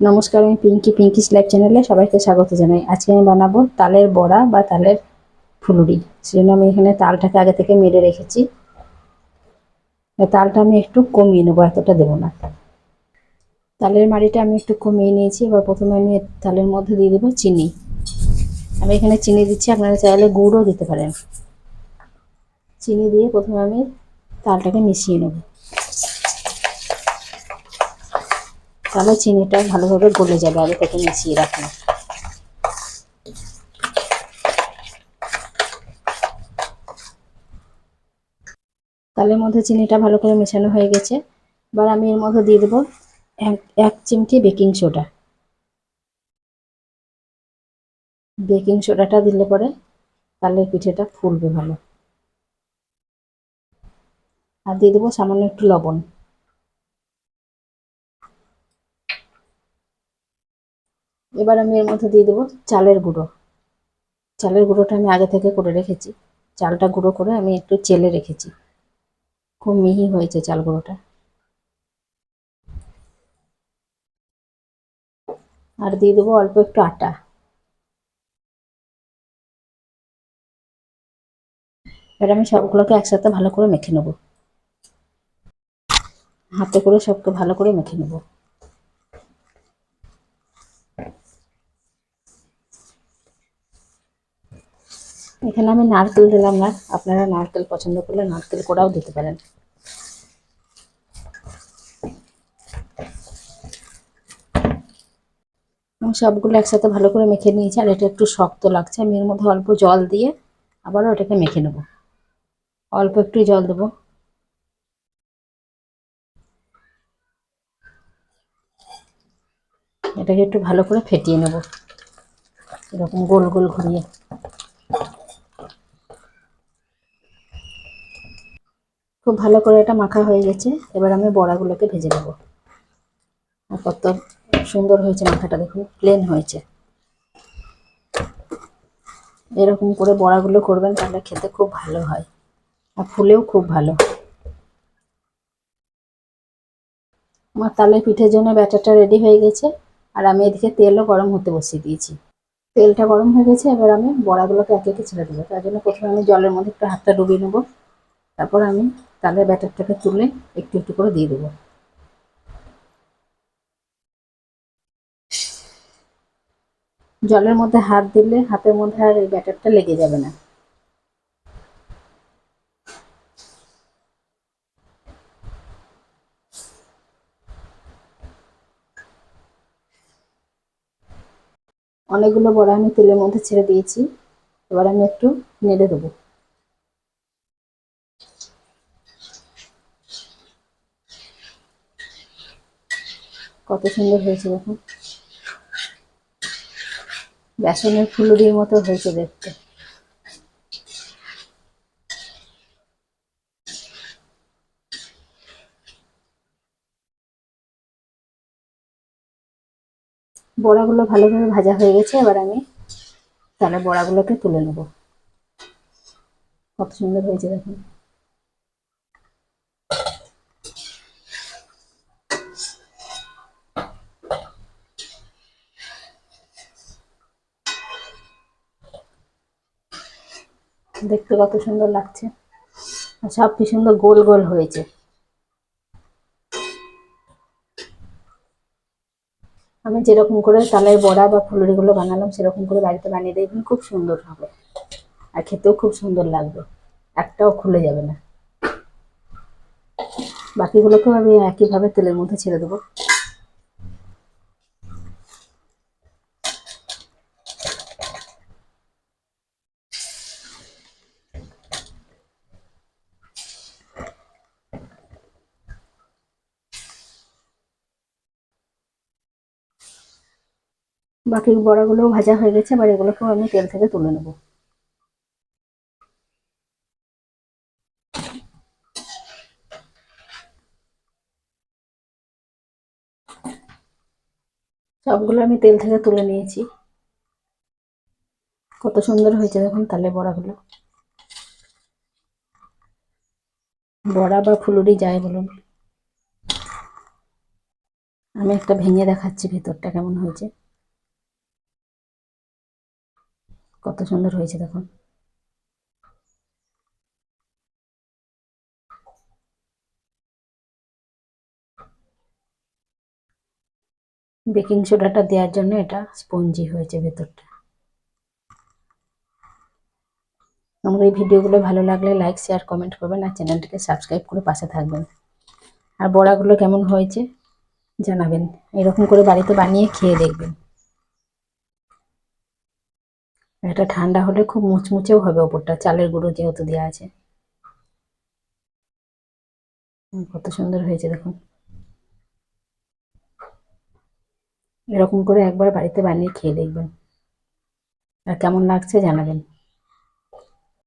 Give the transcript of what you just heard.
নমস্কার, আমি পিঙ্কি পিঙ্কি লাইভ চ্যানেলে সবাইকে স্বাগত জানাই। আজকে আমি বানাবো তালের বড়া বা তালের ফুলুরি। সেজন্য আমি এখানে তালটাকে আগে থেকে মেরে রেখেছি। তালটা আমি একটু কমিয়ে নেব, এতটা দেবো না। তালের মাড়িটা আমি একটু কমিয়ে নিয়েছি। এবার প্রথমে আমি তালের মধ্যে দিয়ে দেবো চিনি। আমি এখানে চিনি দিচ্ছি, আপনারা চাইলে গুড়ও দিতে পারেন। চিনি দিয়ে প্রথমে আমি তালটাকে মিশিয়ে নেব। তাহলে চিনিটা ভালোভাবে গলে যাবে, আগে থেকে মিশিয়ে রাখুন তালের মধ্যে চিনিটা ভালো করে মেশানো হয়ে গেছে। এবার আমি এর মধ্যে দিয়ে দেবো এক এক চিমটি বেকিং সোডা। বেকিং সোডাটা দিলে পরে তালের পিঠেটা ফুলবে ভালো। আর দিয়ে দেবো সামান্য একটু লবণ। এবার আমি এর মধ্যে দিয়ে দেবো চালের গুঁড়ো। চালের গুঁড়োটা আমি আগে থেকে করে রেখেছি। চালটা গুঁড়ো করে আমি একটু চেলে রেখেছি। খুব মিহি হয়েছে চাল গুঁড়োটা। আর দিয়ে দেবো অল্প একটু আটা। এবার আমি সবগুলোকে একসাথে ভালো করে মেখে নেব। হাতে করে সবকে ভালো করে মেখে নেব। এখানে আমি নারকেল দিলাম না। আপনারা নারকেল পছন্দ করলে নারকেল কোড়াও দিতে পারেন। সবগুলো একসাথে ভালো করে মেখে নিয়েছি, আর এটা একটু শক্ত লাগছে। আমি এর মধ্যে অল্প জল দিয়ে আবারও এটাকে মেখে নেব। অল্প একটু জল দেবো। এটাকে একটু ভালো করে ফেটিয়ে নেব। এরকম গোল গোল ঘুরিয়ে। খুব ভালো করে এটা মাখা হয়ে গেছে। এবার আমি বড়াগুলোকে ভেজে নেব। কত সুন্দর হয়েছে মাখাটা, দেখুন প্লেন হয়েছে। এরকম করে বড়াগুলো করবেন, তাহলে খেতে খুব ভালো হয় আর ফুলেও খুব ভালো। আমার তালের পিঠের জন্য ব্যাটারটা রেডি হয়ে গেছে আর আমি এদিকে তেলও গরম হতে বসিয়ে দিয়েছি। তেলটা গরম হয়ে গেছে, এবার আমি বড়াগুলোকে একে একে ছেড়ে দেবো। তার জন্য প্রথমে আমি জলের মধ্যে একটু হাতটা ডুবিয়ে নেব। তারপর আমি তালের ব্যাটারটাকে তুলে একটু একটু করে দিয়ে দেবো। জলের মধ্যে হাত দিলে হাতের মধ্যে আর এই ব্যাটারটা লেগে যাবে না। অনেকগুলো বড়া আমি তেলের মধ্যে ছেড়ে দিয়েছি। এবার আমি একটু নেড়ে দেবো। কত সুন্দর হয়েছে দেখুন বেসনের ফুলুরির মতো হয়েছে দেখতে। বড়াগুলো ভালোভাবে ভাজা হয়ে গেছে, এবার আমি তাহলে বড়াগুলোকে তুলে নেব। কত সুন্দর হয়েছে দেখুন দেখতে কত সুন্দর লাগছে। সব কি সুন্দর গোল গোল হয়েছে। আমি যেরকম করে তালের বড়া বা ফুলুরিগুলো বানালাম, সেরকম করে বাড়িতে বানিয়ে দেখবেন খুব সুন্দর হবে। আর খেতেও খুব সুন্দর লাগবে। একটাও খুলে যাবে না। বাকিগুলোকেও আমি একইভাবে তেলের মধ্যে ছেড়ে দেবো। বাকি বড়াগুলোও ভাজা হয়ে গেছে, এবার এগুলোকেও আমি তেল থেকে তুলে নেব। সবগুলো আমি তেল থেকে তুলে নিয়েছি। কত সুন্দর হয়েছে দেখুন তালে বড়াগুলো। বড়া বা ফুলুরি যায় বলুন। আমি একটা ভেঙে দেখাচ্ছি ভেতরটা কেমন হয়েছে। কত সুন্দর হয়েছে দেখুন বেকিং সোডাটা দেওয়ার জন্য এটা স্পঞ্জি হয়েছে ভেতরটা। আমার এই ভিডিওগুলো ভালো লাগলে লাইক শেয়ার কমেন্ট করবেন আর চ্যানেলটিকে সাবস্ক্রাইব করে পাশে থাকবেন। আর বড়াগুলো কেমন হয়েছে জানাবেন। এরকম করে বাড়িতে বানিয়ে খেয়ে দেখবেন। এটা ঠান্ডা হলে খুব মুচমুচেও হবে ওপরটা, চালের গুঁড়ো যেহেতু দেওয়া আছে। কত সুন্দর হয়েছে দেখুন। এরকম করে একবার বাড়িতে বানিয়ে খেয়ে দেখবেন। আর কেমন লাগছে জানাবেন।